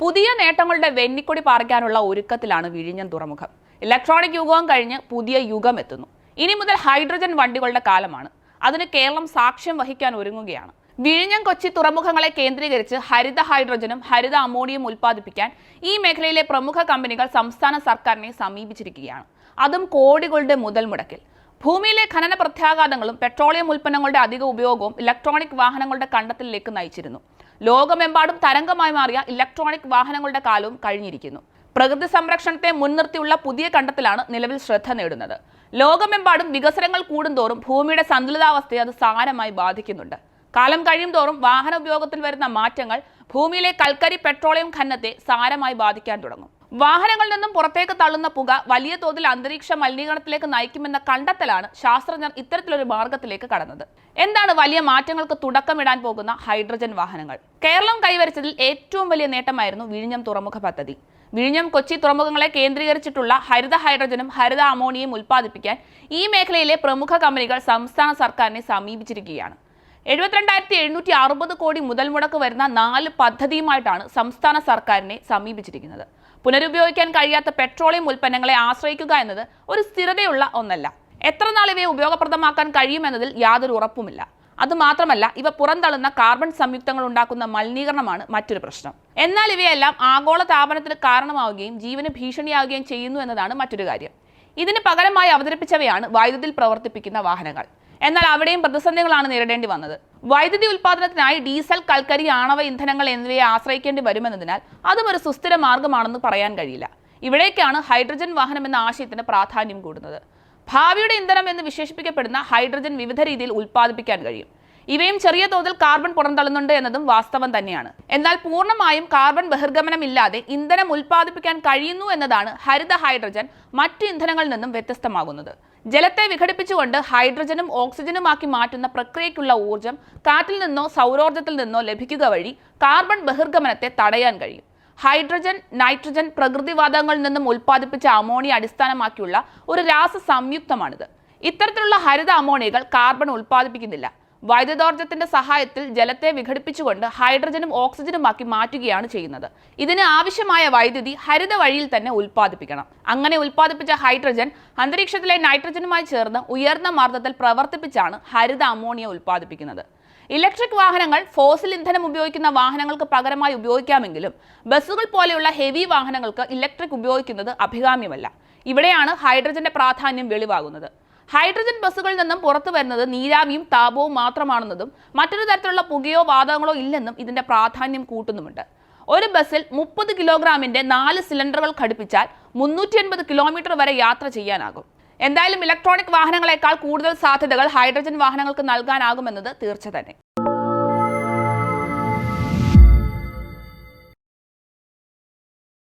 പുതിയ നേട്ടങ്ങളുടെ വെന്നിക്കൊടി പാറിക്കാനുള്ള ഒരുക്കത്തിലാണ് വിഴിഞ്ഞം തുറമുഖം. ഇലക്ട്രോണിക് യുഗവും കഴിഞ്ഞ് പുതിയ യുഗം എത്തുന്നു. ഇനി മുതൽ ഹൈഡ്രജൻ വണ്ടികളുടെ കാലമാണ്. അതിന് കേരളം സാക്ഷ്യം വഹിക്കാൻ ഒരുങ്ങുകയാണ്. വിഴിഞ്ഞം കൊച്ചി തുറമുഖങ്ങളെ കേന്ദ്രീകരിച്ച് ഹരിത ഹൈഡ്രജനും ഹരിത അമോണിയം ഉൽപ്പാദിപ്പിക്കാൻ ഈ മേഖലയിലെ പ്രമുഖ കമ്പനികൾ സംസ്ഥാന സർക്കാരിനെ സമീപിച്ചിരിക്കുകയാണ്. അതും കോടികളുടെ മുതൽ മുടക്കിൽ. ഭൂമിയിലെ ഖനന പ്രത്യാഘാതങ്ങളും പെട്രോളിയം ഉൽപ്പന്നങ്ങളുടെ അധിക ഉപയോഗവും ഇലക്ട്രോണിക് വാഹനങ്ങളുടെ കണ്ടെത്തലിലേക്ക് നയിച്ചിരുന്നു. ലോകമെമ്പാടും തരംഗമായി മാറിയ ഇലക്ട്രോണിക് വാഹനങ്ങളുടെ കാലവും കഴിഞ്ഞിരിക്കുന്നു. പ്രകൃതി സംരക്ഷണത്തെ മുൻനിർത്തിയുള്ള പുതിയ കണ്ടെത്തലാണ് നിലവിൽ ശ്രദ്ധ നേടുന്നത്. ലോകമെമ്പാടും വികസനങ്ങൾ കൂടുന്തോറും ഭൂമിയുടെ സന്തുലിതാവസ്ഥയെ അത് സാരമായി ബാധിക്കുന്നുണ്ട്. കാലം കഴിയും തോറും വാഹന ഉപയോഗത്തിൽ വരുന്ന മാറ്റങ്ങൾ ഭൂമിയിലെ കൽക്കരി പെട്രോളിയം ഖനനത്തെ സാരമായി ബാധിക്കാൻ തുടങ്ങും. വാഹനങ്ങളിൽ നിന്നും പുറത്തേക്ക് തള്ളുന്ന പുക വലിയ തോതിൽ അന്തരീക്ഷ മലിനീകരണത്തിലേക്ക് നയിക്കുമെന്ന കണ്ടെത്തലാണ് ശാസ്ത്രജ്ഞർ ഇത്തരത്തിലൊരു മാർഗത്തിലേക്ക് കടന്നത്. എന്താണ് വലിയ മാറ്റങ്ങൾക്ക് തുടക്കമിടാൻ പോകുന്ന ഹൈഡ്രജൻ വാഹനങ്ങൾ? കേരളം കൈവരിച്ചതിൽ ഏറ്റവും വലിയ നേട്ടമായിരുന്നു വിഴിഞ്ഞം തുറമുഖ പദ്ധതി. വിഴിഞ്ഞം കൊച്ചി തുറമുഖങ്ങളെ കേന്ദ്രീകരിച്ചിട്ടുള്ള ഹരിത ഹൈഡ്രജനും ഹരിത അമോണിയയും ഉൽപ്പാദിപ്പിക്കാൻ ഈ മേഖലയിലെ പ്രമുഖ കമ്പനികൾ സംസ്ഥാന സർക്കാരിനെ സമീപിച്ചിരിക്കുകയാണ്. എഴുപത്തിരണ്ടായിരത്തി എഴുന്നൂറ്റി അറുപത് കോടി മുതൽ മുടക്ക് വരുന്ന നാല് പദ്ധതിയുമായിട്ടാണ് സംസ്ഥാന സർക്കാരിനെ സമീപിച്ചിരിക്കുന്നത്. പുനരുപയോഗിക്കാൻ കഴിയാത്ത പെട്രോളിയം ഉൽപ്പന്നങ്ങളെ ആശ്രയിക്കുക എന്നത് ഒരു സ്ഥിരതയുള്ള ഒന്നല്ല. എത്ര നാൾ ഇവയെ ഉപയോഗപ്രദമാക്കാൻ കഴിയുമെന്നതിൽ യാതൊരു ഉറപ്പുമില്ല. അതുമാത്രമല്ല ഇവ പുറന്തള്ളുന്ന കാർബൺ സംയുക്തങ്ങൾ ഉണ്ടാക്കുന്ന മലിനീകരണമാണ് മറ്റൊരു പ്രശ്നം. എന്നാൽ ഇവയെല്ലാം ആഗോള താപനത്തിന് കാരണമാവുകയും ജീവന് ഭീഷണിയാവുകയും ചെയ്യുന്നു എന്നതാണ് മറ്റൊരു കാര്യം. ഇതിന് പകരമായി അവതരിപ്പിച്ചവയാണ് വൈദ്യുതിയിൽ പ്രവർത്തിപ്പിക്കുന്ന വാഹനങ്ങൾ. എന്നാൽ അവിടെയും പ്രതിസന്ധികളാണ് നേരിടേണ്ടി വന്നത്. വൈദ്യുതി ഉൽപാദനത്തിനായി ഡീസൽ കൽക്കരി ആണവ ഇന്ധനങ്ങൾ എന്നിവയെ ആശ്രയിക്കേണ്ടി വരുമെന്നതിനാൽ അതും ഒരു സുസ്ഥിര മാർഗമാണെന്ന് പറയാൻ കഴിയില്ല. ഇവിടേക്കാണ് ഹൈഡ്രജൻ വാഹനം എന്ന ആശയത്തിന് പ്രാധാന്യം കൂടുന്നത്. ഭാവിയുടെ ഇന്ധനം എന്ന് വിശേഷിപ്പിക്കപ്പെടുന്ന ഹൈഡ്രജൻ വിവിധ രീതിയിൽ ഉൽപ്പാദിപ്പിക്കാൻ കഴിയും. ഇവയും ചെറിയ തോതിൽ കാർബൺ പുറന്തള്ളുന്നുണ്ട് എന്നതും വാസ്തവം തന്നെയാണ്. എന്നാൽ പൂർണമായും കാർബൺ ബഹിർഗമനം ഇല്ലാതെ ഇന്ധനം ഉൽപ്പാദിപ്പിക്കാൻ കഴിയുന്നു എന്നതാണ് ഹരിത ഹൈഡ്രജൻ മറ്റ് ഇന്ധനങ്ങളിൽ നിന്നും വ്യത്യസ്തമാകുന്നത്. ജലത്തെ വിഘടിപ്പിച്ചുകൊണ്ട് ഹൈഡ്രജനും ഓക്സിജനുമാക്കി മാറ്റുന്ന പ്രക്രിയയ്ക്കുള്ള ഊർജം കാറ്റിൽ നിന്നോ സൗരോർജത്തിൽ നിന്നോ ലഭിക്കുക വഴി കാർബൺ ബഹിർഗമനത്തെ തടയാൻ കഴിയും. ഹൈഡ്രജൻ നൈട്രജൻ പ്രകൃതിവാതകങ്ങളിൽ നിന്നും ഉൽപ്പാദിപ്പിച്ച അമോണിയ അടിസ്ഥാനമാക്കിയുള്ള ഒരു രാസ സംയുക്തമാണിത് ഇത്തരത്തിലുള്ള ഹരിത അമോണിയകൾ കാർബൺ ഉൽപ്പാദിപ്പിക്കുന്നില്ല. വൈദ്യുതോർജത്തിന്റെ സഹായത്തിൽ ജലത്തെ വിഘടിപ്പിച്ചുകൊണ്ട് ഹൈഡ്രജനും ഓക്സിജനുമാക്കി മാറ്റുകയാണ് ചെയ്യുന്നത്. ഇതിന് ആവശ്യമായ വൈദ്യുതി ഹരിത വഴിയിൽ തന്നെ ഉൽപ്പാദിപ്പിക്കണം. അങ്ങനെ ഉൽപ്പാദിപ്പിച്ച ഹൈഡ്രജൻ അന്തരീക്ഷത്തിലെ നൈട്രജനുമായി ചേർന്ന് ഉയർന്ന മർദ്ദത്തിൽ പ്രവർത്തിപ്പിച്ചാണ് ഹരിത അമോണിയ ഉൽപ്പാദിപ്പിക്കുന്നത്. ഇലക്ട്രിക് വാഹനങ്ങൾ ഫോസിൽ ഇന്ധനം ഉപയോഗിക്കുന്ന വാഹനങ്ങൾക്ക് പകരമായി ഉപയോഗിക്കാമെങ്കിലും ബസ്സുകൾ പോലെയുള്ള ഹെവി വാഹനങ്ങൾക്ക് ഇലക്ട്രിക് ഉപയോഗിക്കുന്നത് അഭികാമ്യമല്ല. ഇവിടെയാണ് ഹൈഡ്രജന്റെ പ്രാധാന്യം വെളിവാകുന്നത്. ഹൈഡ്രജൻ ബസ്സുകളിൽ നിന്നും പുറത്തു വരുന്നത് നീരാവിയും താപവും മാത്രമാണെന്നതും മറ്റൊരു തരത്തിലുള്ള പുകയോ വാതകങ്ങളോ ഇല്ലെന്നും ഇതിന്റെ പ്രാധാന്യം കൂട്ടുന്നുമുണ്ട്. ഒരു ബസ്സിൽ മുപ്പത് കിലോഗ്രാമിന്റെ നാല് സിലിണ്ടറുകൾ ഘടിപ്പിച്ചാൽ മുന്നൂറ്റി അൻപത് കിലോമീറ്റർ വരെ യാത്ര ചെയ്യാനാകും. എന്തായാലും ഇലക്ട്രോണിക് വാഹനങ്ങളെക്കാൾ കൂടുതൽ സാധ്യതകൾ ഹൈഡ്രജൻ വാഹനങ്ങൾക്ക് നൽകാനാകുമെന്നത് തീർച്ച തന്നെ